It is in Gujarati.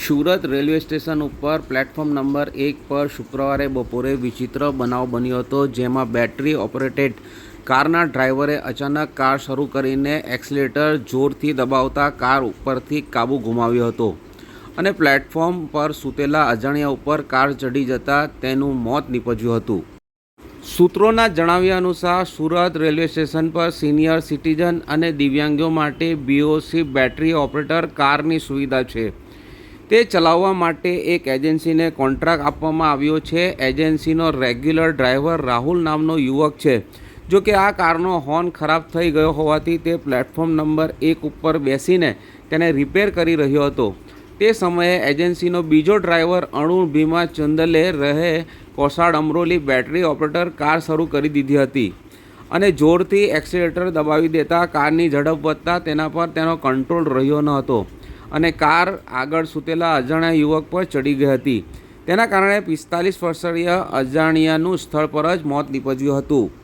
સુરત રેલવે સ્ટેશન ઉપર પ્લેટફોર્મ નંબર એક પર શુક્રવારે બપોરે વિચિત્ર બનાવ બન્યો હતો, જેમાં બેટરી ઓપરેટેડ કારના ડ્રાઈવરે અચાનક કાર શરૂ કરીને એક્સિલેટર જોરથી દબાવતા કાર ઉપરથી કાબુ ગુમાવ્યો હતો અને પ્લેટફોર્મ પર સૂતેલા અજાણ્યા ઉપર કાર ચડી જતા તેનું મોત નીપજ્યું હતું. સૂત્રોના જણાવ્યા અનુસાર, સુરત રેલવે સ્ટેશન પર સિનિયર સિટીઝન અને દિવ્યાંગો માટે બીઓસી બેટરી ઓપરેટર કારની સુવિધા છે. તે ચલાવવા માટે એક એજન્સીને કોન્ટ્રાક્ટ આપવામાં આવ્યો છે. એજન્સીનો રેગ્યુલર ડ્રાઈવર રાહુલ નામનો યુવક છે. જો કે આ કારનો હોર્ન ખરાબ થઈ ગયો હોવાથી તે પ્લેટફોર્મ નંબર એક ઉપર બેસીને તેને રિપેર કરી રહ્યો હતો. તે સમયે એજન્સીનો બીજો ડ્રાઈવર અણુ ભીમા ચંદલે રહે Kosad Amroli battery operator car શરૂ કરી દીધી હતી અને જોરથી એક્સિલેટર દબાવી દેતા કારની ઝડપ વધતા તેના પર તેનો કંટ્રોલ રહ્યો ન હતો. અને કાર આગળ સૂતેલા અજાણ્યા યુવક પર ચડી ગઈ હતી. તેના કારણે પિસ્તાલીસ વર્ષીય અજાણ્યાનું સ્થળ પર જ મોત નીપજ્યું હતું.